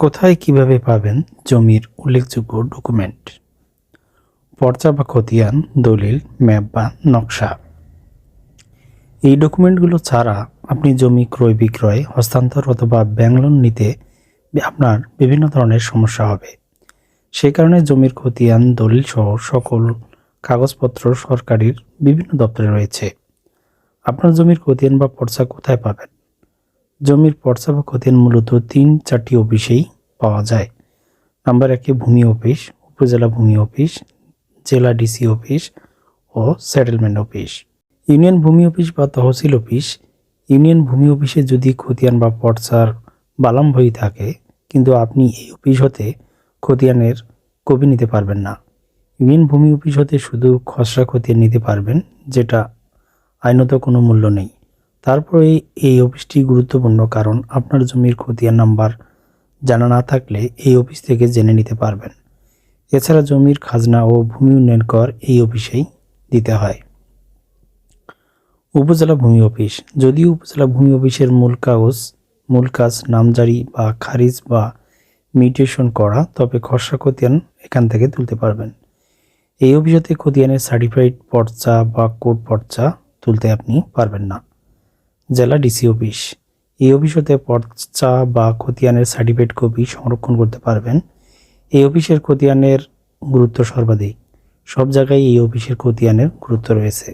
কোথায় কীভাবে পাবেন জমির উল্লেখযোগ্য ডকুমেন্ট? পর্চা বা খতিয়ান, দলিল, ম্যাপ বা নকশা। এই ডকুমেন্টগুলো ছাড়া আপনি জমি ক্রয় বিক্রয়, হস্তান্তর অথবা ব্যাংক লোন নিতে আপনার বিভিন্ন ধরনের সমস্যা হবে। সে কারণে জমির খতিয়ান, দলিল সহ সকল কাগজপত্র সরকারির বিভিন্ন দপ্তরে রয়েছে। আপনার জমির খতিয়ান বা পর্চা কোথায় পাবেন? জমির পর্চা বা খতিয়ান মূলত তিন চারটি অফিসেই পাওয়া যায়। নাম্বার একে ভূমি অফিস, উপজেলা ভূমি অফিস, জেলা ডিসি অফিস ও সেটেলমেন্ট অফিস। ইউনিয়ন ভূমি অফিস বা তহসিল অফিস। ইউনিয়ন ভূমি অফিসে যদি খতিয়ান বা পর্চার বালাম বই থাকে, কিন্তু আপনি এই অফিস হতে খতিয়ানের কপি নিতে পারবেন না। ইউনিয়ন ভূমি অফিস হতে শুধু খসড়া খতিয়ান নিতে পারবেন, যেটা আইনত কোনো মূল্য নেই। তারপরে এই অফিসটি গুরুত্বপূর্ণ কারণ আপনার জমির খতিয়ান নাম্বার জানা না থাকলে এই অফিস থেকে জেনে নিতে পারবেন। এছাড়া জমির খাজনা ও ভূমি উন্নয়ন কর এই অফিসেই দিতে হয়। উপজেলা ভূমি অফিস। যদিও উপজেলা ভূমি অফিসের মূল কাগজ, মূল কাজ নামজারি বা খারিজ বা মিউটেশন করা, তবে খসড়া খতিয়ান এখান থেকে তুলতে পারবেন। এই অফিসতে খতিয়ানের সার্টিফাইড পর্চা বা কোড পর্চা তুলতে আপনি পারবেন না। জেলা ডিসি অফিস। এই অফিসতে পর্চা বা খতিয়ানের সার্টিফিকেট কপি সংরক্ষণ করতে পারবেন। এই অফিসের খতিয়ানের গুরুত্ব সর্বাধিক। সব জায়গায় এই অফিসের খতিয়ানের গুরুত্ব রয়েছে।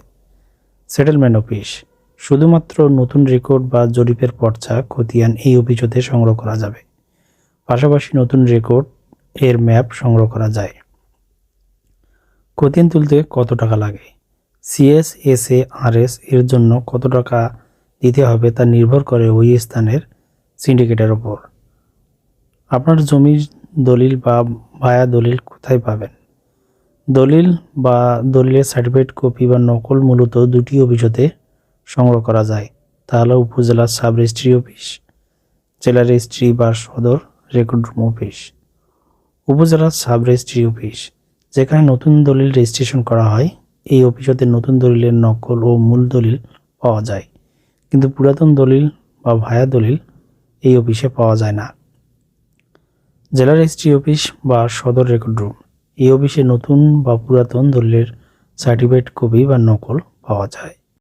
Settlement office. শুধুমাত্র নতুন রেকর্ড বা জরিপের পর্চা খতিয়ান এই অফিস হতে সংগ্রহ করা যাবে। পাশাপাশি নতুন রেকর্ড এর ম্যাপ সংগ্রহ করা যায়। খতিয়ান তুলতে কত টাকা লাগে? CS S A R S এর জন্য কত টাকা দিতে হবে তা নির্ভর করে ওই স্থানের সিন্ডিকেটের ওপর। আপনার জমির দলিল বা ভায়া দলিল কোথায় পাবেন? দলিল বা দলিলের সার্টিফিকেট কপি বা নকল মূলত দুটি অফিসতে সংগ্রহ করা যায়। তা হলো উপজেলা সাব রেজিস্ট্রি অফিস, জেলা রেজিস্ট্রি বা সদর রেকর্ড রুম অফিস, উপজেলা সাব রেজিস্ট্রি অফিস, যেখানে নতুন দলিল রেজিস্ট্রেশন করা হয়। এই অফিসতে নতুন দলিলের নকল ও মূল দলিল পাওয়া যায়। কিন্তু পুরাতন দলিল বা ভায়া দলিল এই অফিসে পাওয়া যায় না। জেলা রেজিস্ট্রি অফিস বা সদর রেকর্ড রুম এই অফিসে নতুন বা পুরাতন দলিলের সার্টিফিকেট কপি বা নকল পাওয়া যায়।